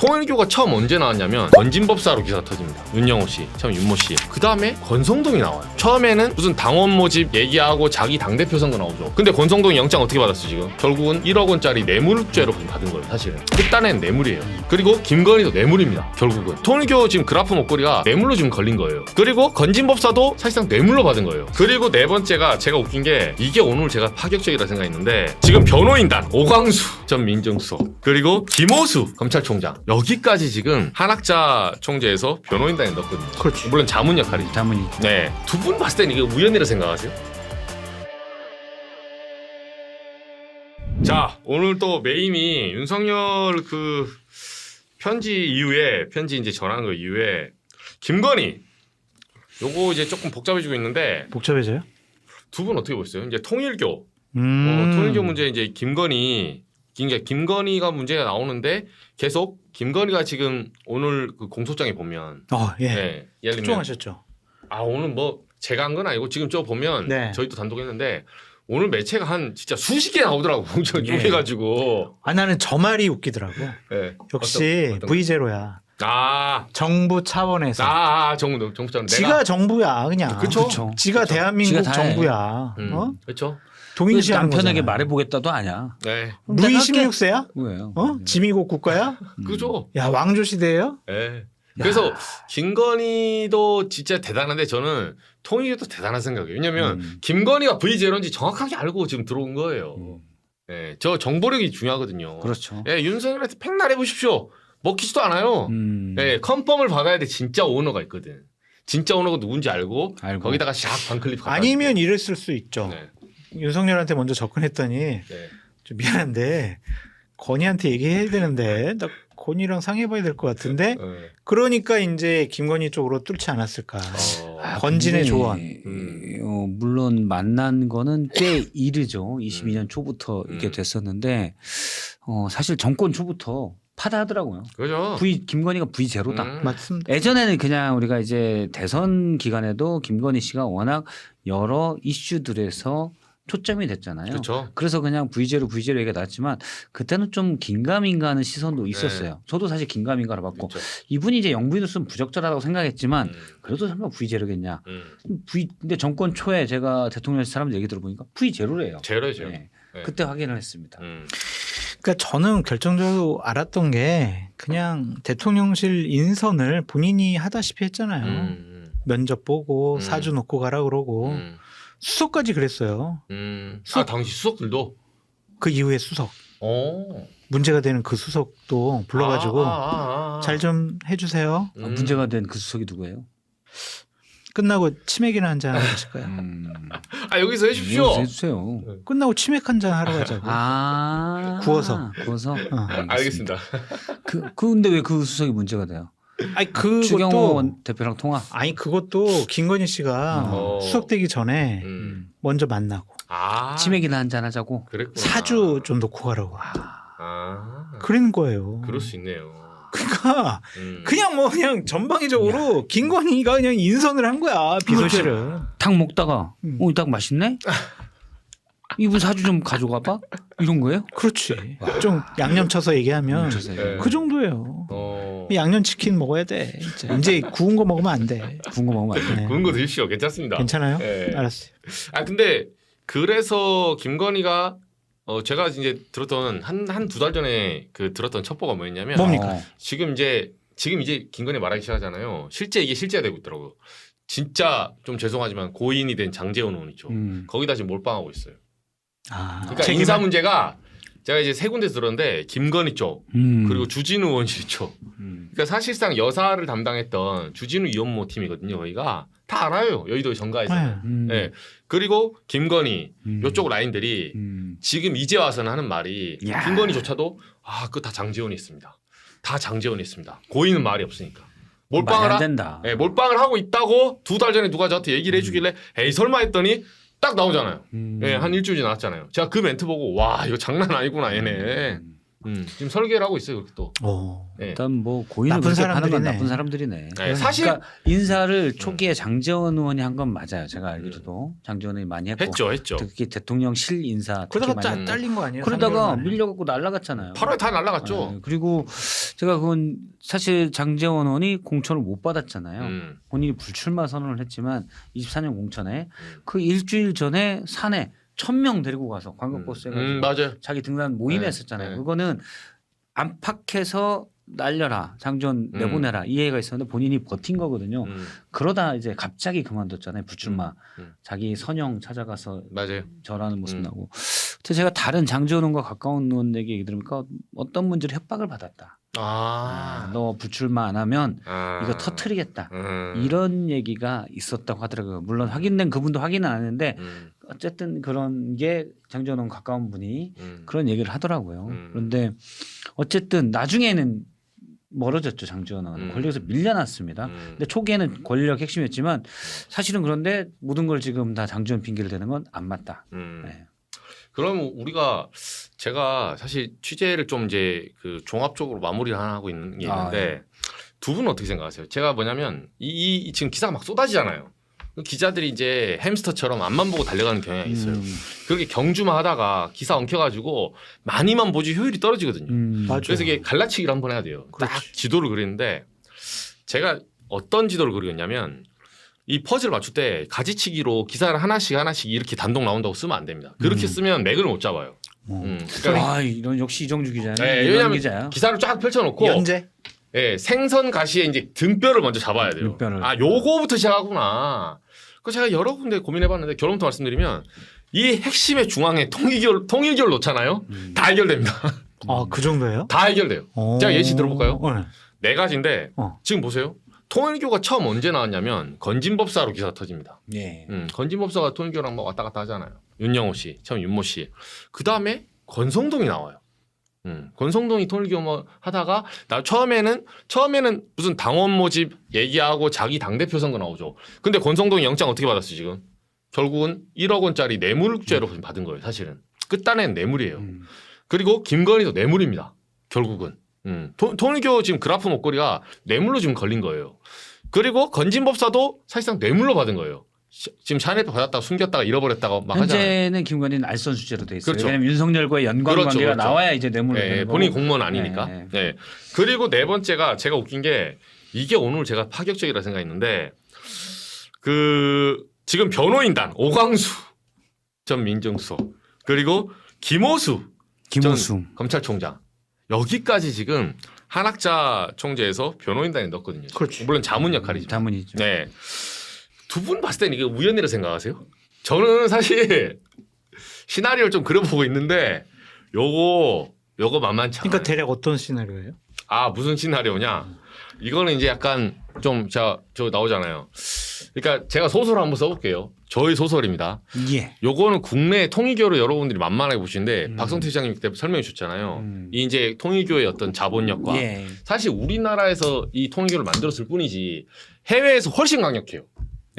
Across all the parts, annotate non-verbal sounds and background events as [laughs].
통일교가 처음 언제 나왔냐면 건진법사로 기사 터집니다. 윤영호 씨, 처음 윤모 씨. 그 다음에 권성동이 나와요. 처음에는 무슨 당원 모집 얘기하고 자기 당대표 선거 나오죠. 근데 권성동이 영장 어떻게 받았어 지금? 결국은 1억 원짜리 뇌물죄로 받은 거예요 사실은. 끝단엔 뇌물이에요. 그리고 김건희도 뇌물입니다. 결국은. 통일교 지금 그래프 목걸이가 뇌물로 지금 걸린 거예요. 그리고 건진법사도 사실상 뇌물로 받은 거예요. 그리고 네 번째가 제가 웃긴 게 이게 오늘 제가 파격적이라 생각했는데 지금 변호인단 오광수 전 민정수석 그리고 김호수 검찰총장 여기까지 지금 한학자 총재에서 변호인단에 넣었거든요. 그렇지. 물론 자문 역할이죠. 자문이 네. 두 분 봤을 때는 이게 우연이라 생각하세요? 자, 오늘 또 메임이 윤석열 그 편지 이후에 편지 이제 전한 거 이후에 김건희 요거 이제 조금 복잡해지고 있는데 복잡해져요? 두 분 어떻게 보셨어요? 이제 통일교 음. 어, 통일교 문제 이제 김건희 김건희가 문제가 나오는데 계속 김건희가 지금 오늘 그 공소장에 보면 어, 예. 네, 예를 들면 특종하셨죠. 아 오늘 뭐 제가 한 건 아니고 지금 저 보면 네. 저희도 단독 했는데 오늘 매체가 한 진짜 수십 개 나오더라고 공천 예. 쪼개가지고 아 나는 저 말이 웃기더라고. 네. 역시 어떤- 어떤 거? V 제로야. 아, 정부 차원에서. 아, 아 정부 정부 장 지가 정부야 그냥. 그쵸? 그쵸. 지가 대한민국 지가 다 해. 정부야. 음, 어? 그렇죠. 동일시 하는 남편에게 거잖아. 말해보겠다도 아냐. 네, 루이 내가 할게. 16세야? 왜요? 어? 지미국 국가야? 음. 그죠. 야 왕조 시대예요? 네. 그래서 김건희도 진짜 대단한데 저는 통일교도 대단한 생각이에요. 왜냐면 음. 김건희가 V 제로인지 정확하게 알고 지금 들어온 거예요. 음. 네, 저 정보력이 중요하거든요. 그렇죠. 예, 윤석열한테 팽날해 보십시오. 먹히지도 않아요. 음. 네, 컨펌을 받아야 돼. 진짜 오너가 있거든. 진짜 오너가 누군지 알고, 알고. 거기다가 샥 반클립 갖다 아니면 이랬을 수 있죠. 주고. 네, 윤석열한테 먼저 접근했더니 네. 좀 미안한데 건희한테 얘기해야 되는데 나 건희랑 상의해봐야 될 것 같은데 네. 그러니까 이제 김건희 쪽으로 뚫지 않았을까. 어, 아, 건진의 근데, 조언. 음. 어, 물론 만난 거는 꽤 이르죠. 22년 초부터 이렇게 음. 됐었는데 어, 사실 정권 초부터 파다하더라고요. 그죠. V 김건희가 V 제로다. 음. 맞습니다. 예전에는 그냥 우리가 이제 대선 기간에도 김건희 씨가 워낙 여러 이슈들에서 초점이 됐잖아요. 그렇죠. 그래서 그냥 V제로 V제로 얘기가 나왔지만 그때는 좀 긴가민가 하는 시선도 있었어요. 저도 사실 긴가민가를 받고 그렇죠. 이분이 이제 영부인으로 쓰면 부적절하다고 생각했지만 음, 그래도 설마 V제로겠냐. 음. V 근데 정권 초에 제가 대통령 사람들 얘기 들어보니까 V제로래요. 제로죠. 네. 네. 그때 확인을 했습니다. 음. 그러니까 저는 결정적으로 알았던 게 그냥 대통령실 인선을 본인이 하다시피 했잖아요. 음. 면접 보고 음. 사주 놓고 가라 그러고 음. 수석까지 그랬어요. 음. 아, 수석. 당시 수석들도. 그 이후에 수석 어. 문제가 되는 그 수석도 불러가지고 아, 아, 아, 아. 잘좀 해주세요. 아, 음. 문제가 된 그 수석이 누구예요? 끝나고 치맥이나 한잔 하러 가실 거야. 음. 아 여기서 해주십시오. 이거 해주세요. 끝나고 치맥 한잔 하러 가자고. 아 구워서. 구워서. 어. 알겠습니다. 그, 그 근데 왜 그 수석이 문제가 돼요? 아니 추경호 그것도 원 대표랑 통화. 아니 그것도 김건희 씨가 어. 수석되기 전에 음. 먼저 만나고 아. 치맥이나 한잔 하자고. 그랬구나. 사주 좀 놓고 가라고 아. 그런 거예요. 그럴 수 있네요. 그러니까 음. 그냥 뭐 그냥 전방위적으로 김건희가 그냥 인선을 한 거야 비서실은. 닭 먹다가 음. 어, 이닭 맛있네? 이분 사주 좀 가져가 봐? 이런 거예요? 그렇지. 좀 양념 쳐서 얘기하면. 그 정도예요. 어. 양념 치킨 먹어야 돼. 진짜. 이제 구운 거 먹으면 안 돼. 구운 거 먹으면 안 돼. 네. 구운 거 드십시오. 괜찮습니다. 괜찮아요? 네. 알았어요. 아 근데 그래서 김건희가 어 제가 이제 들었던 한 한 두 달 전에 그 들었던 첩보가 뭐였냐면 뭡니까? 어. 지금 이제 지금 이제 김건희 말하기 시작하잖아요. 실제 이게 실제가 되고 있더라고요. 진짜 좀 죄송하지만 고인이 된 장재원 의원 있죠. 음. 거기다 지금 몰빵하고 있어요. 아, 그러니까 책임을- 인사 문제가 제가 이제 세 군데 들었는데 김건희 쪽 음. 그리고 주진우 의원실 쪽. 음. 그러니까 사실상 여사를 담당했던 주진우 이원모 팀이거든요. 저희가 다 알아요. 여의도 정가에서. 네. 는 음. 네. 그리고 김건희 음. 요쪽 라인들이 음. 지금 이제 와서는 하는 말이 야. 김건희조차도 아 그거 다 장재원이 있습니다. 다 장재원이 있습니다. 고인은 말이 없으니까. 몰빵을 안 하, 된다. 예, 몰빵을 하고 있다고 두 달 전에 누가 저한테 얘기를 해주길래 에이 설마 했더니 딱 나오잖아요. 음. 예, 한 일주일 나왔잖아요. 제가 그 멘트 보고 와 이거 장난 아니구나 얘네. 음. 음, 지금 설계를 하고 있어요. 그렇게 또. 어. 네. 일단 뭐 고인을 나쁜 그렇게 파는 건 사람들이네. 나쁜 사람들이네. 네, 사실 그러니까 인사를 초기에 장재원 의원이 한 건 맞아요. 제가 알기로도 장재원 의원이 많이 했고 했죠, 했죠. 특히 대통령실 인사 특히 그러다가 많이 짜, 했고. 잘린 거 아니에요? 그러다가 3개월 만에. 밀려갖고 날라갔잖아요. 8월에 다 날라갔죠. 네, 그리고 제가 그건 사실 장재원 의원이 공천을 못 받았잖아요. 음, 본인이 불출마 선언을 했지만 24년 공천에 음. 그 일주일 전에 산에 천명 데리고 가서 관광버스 음, 해가지고 음, 맞아요. 자기 등단 모임 네, 했었잖아요. 네. 그거는 안팎에서 날려라 장전 음. 내보내라 이 얘기가 있었는데 본인이 버틴 거거든요. 음, 그러다 이제 갑자기 그만뒀잖아요. 불출마. 음, 음. 자기 선영 찾아가서 맞아요. 절하는 모습 음. 나고. 근데 제가 다른 장재원 의원과 가까운 의원에게 얘기 들으니까 어떤 문제로 협박을 받았다. 아, 아, 너 불출마 안 하면 아. 이거 터트리겠다. 음. 이런 얘기가 있었다고 하더라고요. 물론 확인된 그분도 확인은 안 했는데 음, 어쨌든 그런 게 의원 가까운 분이 음. 그런 얘기를 하더라고요. 음. 그런데 어쨌든 나중에는 멀어졌죠 의원 음. 권력에서 밀려났습니다. 음. 근데 초기에는 권력 핵심이었지만 사실은 그런데 모든 걸 지금 다 장재원 핑계를 대는 건 안 맞다. 음. 네. 그럼 우리가 제가 사실 취재를 좀 이제 그 종합적으로 마무리를 하나 하고 있는 게 아, 있는데 두 분은 어떻게 생각하세요? 제가 뭐냐면 이, 이 지금 기사가 막 쏟아지잖아요. 그 기자들이 이제 햄스터처럼 앞만 보고 달려가는 경향이 있어요. 음. 그렇게 경주만 하다가 기사 엉켜가지고 많이만 보지 효율이 떨어지거든요. 음. 그래서 이게 갈라치기를 한번 해야 돼요. 딱 그렇지. 지도를 그리는데 제가 어떤 지도를 그리겠냐면 이 퍼즐 맞출 때 가지치기로 기사를 하나씩 하나씩 이렇게 단독 나온다고 쓰면 안 됩니다. 그렇게 음. 쓰면 맥을 못 잡아요. 어. 음, 그러니까 아 이런 역시 이정주 기자네. 네, 이런 왜냐면 기자야. 기사를 쫙 펼쳐놓고 연재 예, 생선 가시에 이제 등뼈를 먼저 잡아야 돼요. 등뼈를. 아, 요거부터 시작하구나. 그 제가 여러 군데 고민해봤는데 결론부터 말씀드리면 이 핵심의 중앙에 통일결 통일결 놓잖아요. 음. 다 해결됩니다. 아 그 정도예요? 다 해결돼요. 어. 제가 예시 들어볼까요? 네. 네 가지인데 어. 지금 보세요. 통일교가 처음 언제 나왔냐면 건진법사로 기사 터집니다. 예. 음, 건진법사가 통일교랑 막 왔다 갔다 하잖아요. 윤영호 씨, 처음 윤모 씨. 그 다음에 권성동이 나와요. 음, 권성동이 통일교 뭐 하다가 나 처음에는 처음에는 무슨 당원 모집 얘기하고 자기 당 대표 선거 나오죠. 근데 권성동이 영장 어떻게 받았어 지금? 결국은 1억 원짜리 뇌물죄로 받은 거예요. 사실은 끝단엔 뇌물이에요. 음. 그리고 김건희도 뇌물입니다. 결국은. 음. 통- 통일교 지금 그라프 목걸이가 뇌물로 지금 걸린 거예요. 그리고 건진법사도 사실상 뇌물로 받은 거예요. 시- 지금 샤넬도 받았다가 숨겼다가 잃어버렸다가 막 하잖아요. 현재는 김건희는 알선 수재로 돼 있어요. 그렇죠. 왜냐하면 윤석열과의 연관 그렇죠, 관계가 그렇죠. 나와야 이제 뇌물을 예, 되는 거고. 본인 이 공무원 아니니까. 네. 네. 그리고 네 번째가 제가 웃긴 게 이게 오늘 제가 파격적이라 생각했는데 그 지금 변호인단 오광수 전 민정수석 그리고 김호수 김호수. 전 검찰총장 여기까지 지금 한학자 총재에서 변호인단에 넣었거든요. 그렇지. 물론 자문 역할이죠. 자문이죠. 네. 두 분 봤을 때는 이게 우연이라 생각하세요? 저는 사실 [laughs] 시나리오를 좀 그려보고 있는데 요거 요거 만만치 않아요. 그러니까 대략 어떤 시나리오예요? 아 무슨 시나리오냐? 이거는 이제 약간 좀 제가 저 나오잖아요. 그러니까 제가 소설을 한번 써볼게요. 저희 소설입니다. 예. 요거는 국내 통일교를 여러분들이 만만하게 보시는데 음. 박성태 시장님 그때 설명해 주셨잖아요. 음. 이 이제 통일교의 어떤 자본력과 예. 사실 우리나라에서 이 통일교를 만들었을 뿐이지 해외에서 훨씬 강력해요.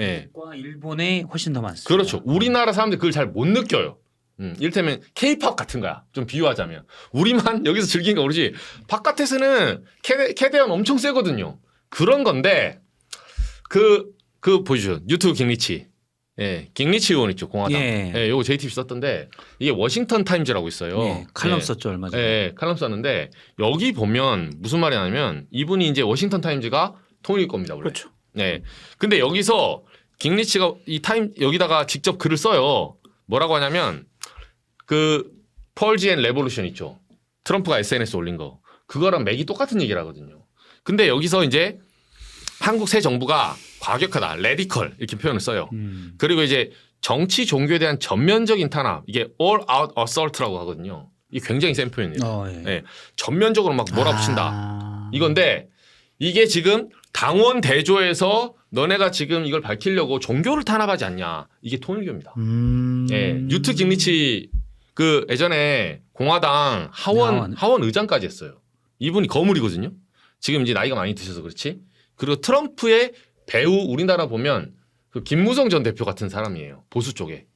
예. 과 일본에 훨씬 더 많습니다. 그렇죠. 우리나라 사람들이 그걸 잘 못 느껴요. 음, 이를테면 케이팝 같은 거야. 좀 비유하자면. 우리만 [laughs] 여기서 즐기니까 모르지. 바깥에서는 캐대, 캐대언 엄청 세거든요. 그런 건데, 그, 그 보시죠. 유튜브 깅리치. 예, 깅리치 의원 있죠. 공화당. 예. 예, 요거 JTBC 썼던데, 이게 워싱턴 타임즈라고 있어요. 예. 칼럼 예. 썼죠 얼마 예, 전에. 예, 칼럼 썼는데, 여기 보면 무슨 말이 나냐면, 이분이 이제 워싱턴 타임즈가 통일 겁니다. 원래. 그렇죠. 네. 근데 여기서 깅리치가 이 타임 여기다가 직접 글을 써요. 뭐라고 하냐면 그 펄지앤 레볼루션 있죠. 트럼프가 SNS 올린 거. 그거랑 맥이 똑같은 얘기를 하거든요. 근데 여기서 이제 한국 새 정부가 과격하다, 레디컬 이렇게 표현을 써요. 음. 그리고 이제 정치 종교에 대한 전면적인 탄압, 이게 all out assault라고 하거든요. 이게 굉장히 센 표현이에요. 어, 예. 네. 전면적으로 막 몰아붙인다. 아. 이건데 이게 지금 당원 대조에서 너네가 지금 이걸 밝히려고 종교를 탄압하지 않냐 이게 통일교입니다. 음. 예, 유트 김리치 그 예전에 공화당 하원 하원. 하원 의장까지 했어요. 이분이 거물이거든요. 지금 이제 나이가 많이 드셔서 그렇지. 그리고 트럼프의 배우 우리나라 보면 그 김무성 전 대표 같은 사람이에요. 보수 쪽에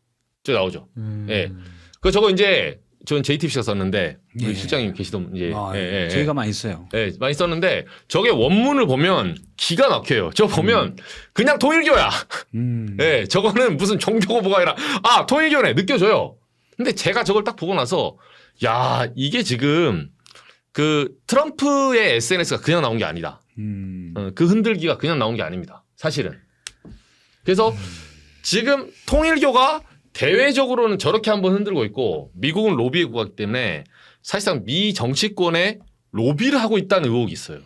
저 나오죠. 음. 예. 그 저거 이제 저는 JTBC가 썼는데 우리 예. 실장님 계시던 이제 아, 예, 예, 저희가 많이 써요. 예, 많이 썼는데 저게 원문을 보면 기가 막혀요. 저 보면 그냥 통일교야. 음. [laughs] 예, 저거는 무슨 종교고보가 아니라 아 통일교네 느껴져요. 근데 제가 저걸 딱 보고 나서 야 이게 지금 그 트럼프의 SNS가 그냥 나온 게 아니다. 음. 어, 그 흔들기가 그냥 나온 게 아닙니다. 사실은. 그래서 지금 통일교가 대외적으로는 저렇게 한번 흔들고 있고 미국은 로비의 국가이기 때문에 사실상 미 정치권에 로비를 하고 있다는 의혹이 있어요.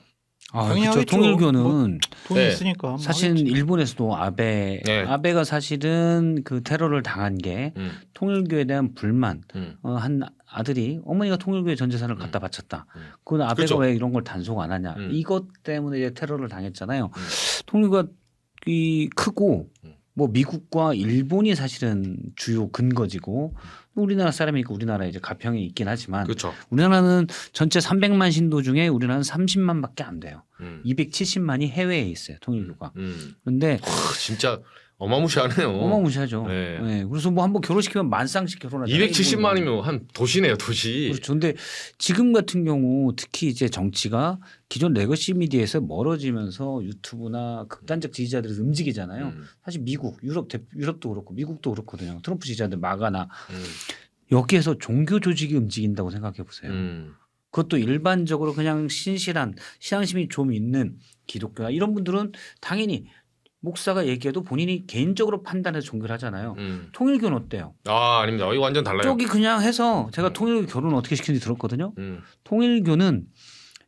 아, 당연히 그렇죠. 하겠죠. 통일교는 돈이 네. 있으니까 뭐 사실 하겠지. 일본에서도 아베 네. 아베가 사실은 그 테러를 당한 게 음, 통일교에 대한 불만 음, 어, 한 아들이 어머니가 통일교에 전 재산을 갖다 바쳤다. 음. 그건 아베가 그렇죠. 왜 이런 걸 단속 안 하냐. 음. 이것 때문에 이제 테러를 당했잖아요. 음. 통일교가 이 크고 음. 뭐 미국과 일본이 사실은 주요 근거지고 우리나라 사람이 있고 우리나라 이제 가평이 있긴 하지만 그렇죠. 우리나라는 전체 300만 신도 중에 우리나라는 30만밖에 안 돼요. 음, 270만이 해외에 있어요. 통일교가. 음. 그런데 크, 진짜 어마무시하네요. 어마무시하죠. 네. 네. 그래서 뭐 한번 결혼시키면 만쌍씩 결혼하죠. 270만이면 한 도시네요, 도시. 그렇죠. 근데 지금 같은 경우 특히 이제 정치가 기존 레거시 미디어에서 멀어지면서 유튜브나 극단적 지지자들이 움직이잖아요. 음, 사실 미국, 유럽, 대- 유럽도 그렇고 미국도 그렇거든요. 트럼프 지지자들 마가나 음, 여기에서 종교 조직이 움직인다고 생각해 보세요. 음, 그것도 일반적으로 그냥 신실한 신앙심이 좀 있는 기독교나 이런 분들은 당연히 목사가 얘기해도 본인이 개인적으로 판단해서 종교를 하잖아요. 음. 통일교는 어때요? 아, 아닙니다. 이거 완전 달라요. 쪽이 그냥 해서 제가 통일교 결혼 어떻게 시키는지 들었거든요. 음, 통일교는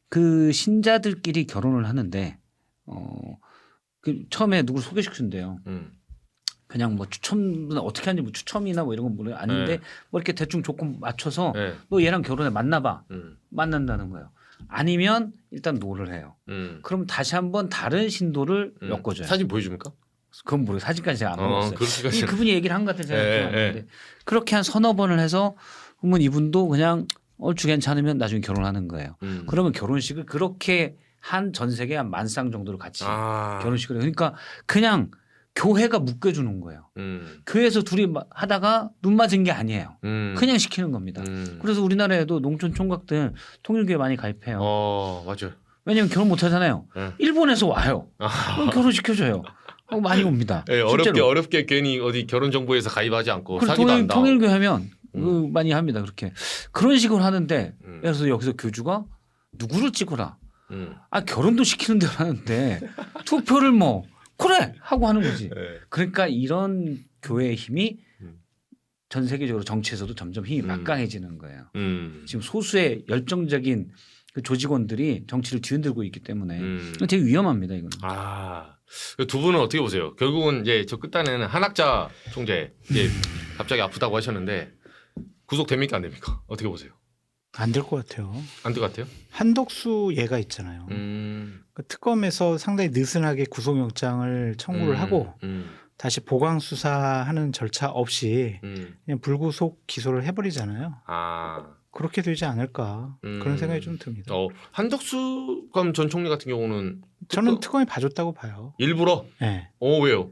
그 신자들끼리 결혼을 하는데 어, 그 처음에 누굴 소개시킨대요. 음, 그냥 뭐 추첨 어떻게 하는지 뭐 추첨이나 뭐 이런 건 모르 아닌데 네. 뭐 이렇게 대충 조건 맞춰서 네. 너 얘랑 결혼해 만나봐 음, 만난다는 거예요. 아니면 일단 노를 해요. 음. 그럼 다시 한번 다른 신도를 음. 엮어줘요. 사진 보여줍니까? 그건 모르고 사진까지 제가 안 어, 먹었어요. 이. 그분이 얘기를 한 것 같아요. 제가 예, 기억 안 예. 그렇게 한 서너 번을 해서 그러면 이분도 그냥 얼추 괜찮으면 나중에 결혼하는 거예요. 음. 그러면 결혼식을 그렇게 한 전 세계 한 만 쌍 정도로 같이 아, 결혼식을 해요. 그러니까 그냥 교회가 묶여주는 거예요. 음, 교회에서 둘이 마- 하다가 눈 맞은 게 아니에요. 음. 그냥 시키는 겁니다. 음. 그래서 우리나라에도 농촌 총각들 통일교에 많이 가입해요. 어, 맞아요. 왜냐면 결혼 못 하잖아요. 네. 일본에서 와요. 아. 그럼 결혼시켜줘요. 어, 많이 옵니다. 예, 어렵게 실제로. 어렵게 괜히 어디 결혼 정보에서 가입하지 않고 그리고 사기도 통일, 한다. 통일교 하면 음. 그 많이 합니다. 그렇게 그런 식으로 하는데 음. 그래서 여기서 교주가 누구를 찍어라. 음. 아 결혼도 시키는 대로 하는데 투표를 뭐 그래 하고 하는 거지. 예. 그러니까 이런 교회의 힘이 음. 전 세계적으로 정치에서도 점점 힘이 음. 막강해지는 거예요. 음. 지금 소수의 열정적인 그 조직원들이 정치를 뒤흔들고 있기 때문에 음. 되게 위험합니다 이거는. 아, 그두 분은 어떻게 보세요? 결국은 이제 저 끝단에는 한학자 총재 이제 갑자기 아프다고 하셨는데 구속됩니까 안 됩니까? 어떻게 보세요? 안 될 것 같아요. 안 될 것 같아요? 한덕수 얘가 있잖아요. 음. 그 특검에서 상당히 느슨하게 구속영장을 청구를 음. 하고 음. 다시 보강 수사하는 절차 없이 음. 그냥 불구속 기소를 해버리잖아요. 아. 그렇게 되지 않을까 음. 그런 생각이 좀 듭니다. 어, 한덕수 감 전 총리 같은 경우는 저는 특검? 특검이 봐줬다고 봐요. 일부러 예. 어 왜요?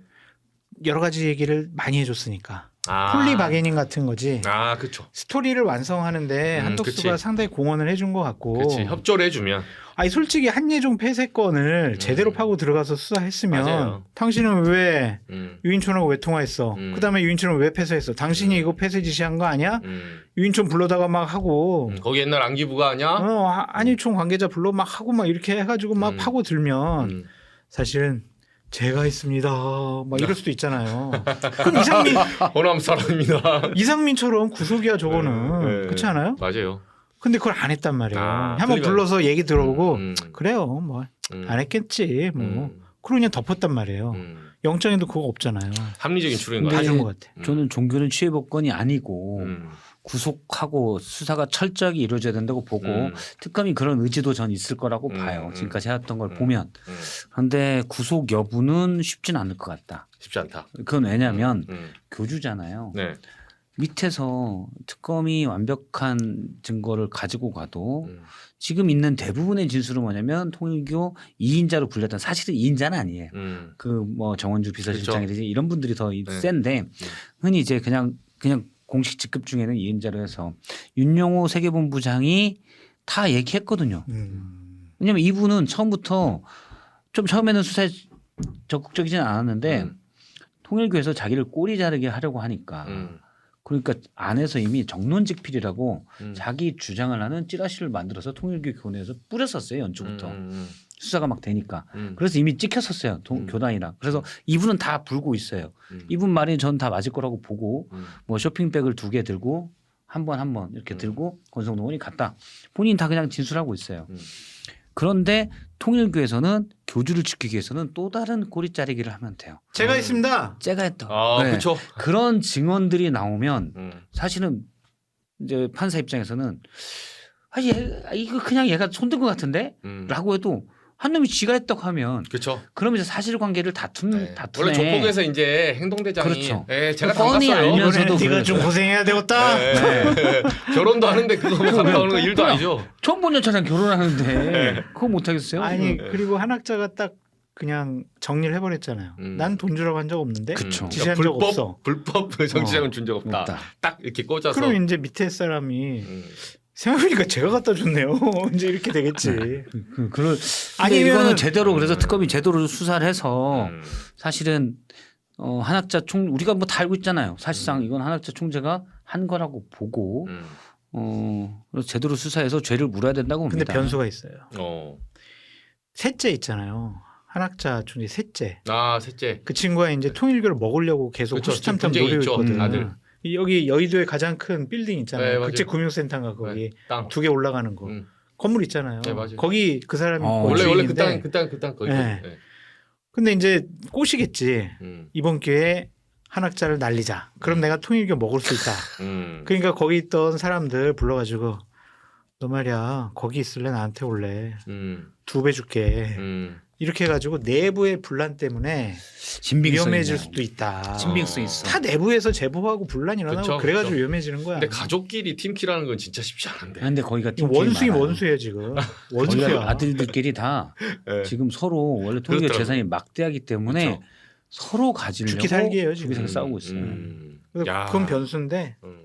여러 가지 얘기를 많이 해줬으니까 아. 폴리 바게닝 같은 거지. 아, 그렇죠. 스토리를 완성하는데 음, 한덕수가 그치. 상당히 공헌을 해준 것 같고. 그렇지. 협조를 해주면 아니 솔직히 한예종 폐쇄건을 음. 제대로 파고 들어가서 수사했으면 맞아요. 당신은 왜 음. 유인촌하고 왜 통화했어? 음. 그다음에 유인촌은 왜 폐쇄했어? 당신이 음. 이거 폐쇄 지시한 거 아니야? 음. 유인촌 불러다가 막 하고 음. 거기 옛날 안기부가 아니야? 어 하- 한예총 관계자 불러 막 하고 막 이렇게 해가지고 막 음. 파고 들면 음. 사실은 제가 했습니다. 막 이럴 수도 있잖아요. [laughs] 그럼 이상민 호남 사람입니다. 이상민처럼 구속이야 저거는 네, 네. 그렇지 않아요? 맞아요. 근데 그걸 안 했단 말이에요. 아, 한번 그러니까- 불러서 얘기 들어보고 음. 그래요 뭐 안 음. 했겠지 뭐 음. 그러고 그냥 덮었단 말이에요. 음. 영장에도 그거 없잖아요. 합리적인 추론인 거 같아요. 봐준 것 같아. 음. 저는 종교는 취해법권이 아니고 음. 구속하고 수사가 철저하게 이루어져야 된다고 보고 음. 특검이 그런 의지도 전 있을 거라고 음, 봐요. 음, 지금까지 해왔던 걸 음. 보면. 음. 그런데 구속 여부는 쉽진 않을 것 같다. 쉽지 않다. 그건 왜냐하면 음. 교주잖아요. 네. 밑에서 특검이 완벽한 증거를 가지고 가도 음. 지금 있는 대부분의 진술은 뭐냐면 통일교 2인자로 불렸던 사실은 2인자는 아니에요. 음. 그뭐 정원주 비서실장이라든지 이런 분들이 더 네. 센데 흔히 이제 그냥 그냥 공식 직급 중에는 2인자로 해서 윤영호 세계본부장이 다 얘기했거든요. 음. 왜냐면 이분은 처음부터 좀 처음에는 수사에 적극적이진 않았는데 음. 통일교에서 자기를 꼬리 자르게 하려고 하니까 음. 그러니까 안에서 이미 정론직필이라고 음. 자기 주장을 하는 찌라시를 만들어서 통일교 교내에서 뿌렸었어요 연초부터 음, 음, 수사가 막 되니까 음. 그래서 이미 찍혔었어요 동- 음. 교단이랑 그래서 이분은 다 불고 있어요 음. 이분 말이 전 다 맞을 거라고 보고 음. 뭐 쇼핑백을 두 개 들고 한 번 한번 이렇게 음. 들고 권성동원이 갔다 본인 다 그냥 진술하고 있어요 음. 그런데 통일교에서는 교주를 지키기 위해서는 또 다른 꼬리 자르기를 하면 돼요 제가 음. 있습니다. 제가 했던 아, 네. 그렇죠. 그런 증언들이 나오면 음. 사실은 이제 판사 입장에서는 아, 얘, 아, 이거 그냥 얘가 손든 것 같은데? 음. 라고 해도 한 놈이 지가 했다고 하면 그렇죠. 그러면 이제 사실관계를 다툰 네. 다투네. 원래 조폭에서 이제 행동대장이 그렇죠. 예, 제가 뻔히 담갔어요. 알면- 이번에 이면서도 네가 좀 그래요. 고생해야 되겠다. 네. [laughs] 결혼도 하는데 그거 뭐 갔다 오는 거 일도 그냥 아니죠. 처음 본 여자랑 네. 결혼하는데 그거 못 하겠어요? 아니 네. 그리고 한 학자가 딱 그냥 정리를 해버렸잖아요. 음. 난 돈 주라고 한 적 없는데 그쵸. 음. 지시한 그러니까 적 불법, 없어. 불법 정치자금 준 적 없다. 없다. 딱 이렇게 꽂아서. 그럼 이제 밑에 사람이 음. 생각해보니까 제가 갖다 줬네요. [laughs] 이제 이렇게 되겠지. 그, 그럴 아니면은- 아니면 이거는 제대로 그래서 음. 특검이 제대로 수사를 해서 음. 사실은 어, 한학자 총 우리가 뭐 다 알고 있잖아요. 사실상 음. 이건 한학자 총재가 한 거라고 보고 음. 어, 그래서 제대로 수사해서 죄를 물어야 된다고 근데 봅니다. 변수가 있어요. 어. 셋째 있잖아요. 한 학자 중에 셋째. 아 셋째. 그 친구가 이제 통일교를 먹으려고 계속 그쵸, 호시탐탐 분쟁이 노리고 있죠, 있거든. 다들. 이- 여기 여의도에 가장 큰 빌딩 네, 있잖아요. 맞아요. 국제 금융센터가 거기 네, 땅. 두 개 올라가는 거. 음. 건물 있잖아요. 네, 맞아요. 거기 그 사람이 어, 원래 원래 그 땅 그 땅 그 땅 거기. 네. 네. 근데 이제 꼬시겠지. 음. 이번 기회에 한 학자를 날리자. 그럼 내가 통일교 먹을 수 있다. [laughs] 음. 그러니까 거기 있던 사람들 불러가지고 너 말이야 거기 있을래 나한테 올래 음. 두 배 줄게 음. 이렇게 해가지고 내부의 분란 때문에 위험해질 있네요. 수도 있다. 진빙성 있어. 다 내부에서 제보하고 분란이 일어나고 그쵸, 그래가지고 그쵸. 위험해지는 거야. 근데 가족끼리 팀키라는 건 진짜 쉽지 않은데. 근데 거기가 팀끼리 원수이. 원수야 지금. [laughs] 원수야. 아들들끼리 다 네. 지금 서로 원래 통일교 그렇더라고요. 재산이 막대하기 때문에 그쵸. 서로 가지려고 죽기 살기예요, 지금. 죽기 살기 싸우고 있어요. 음. 그건 변수인데 음.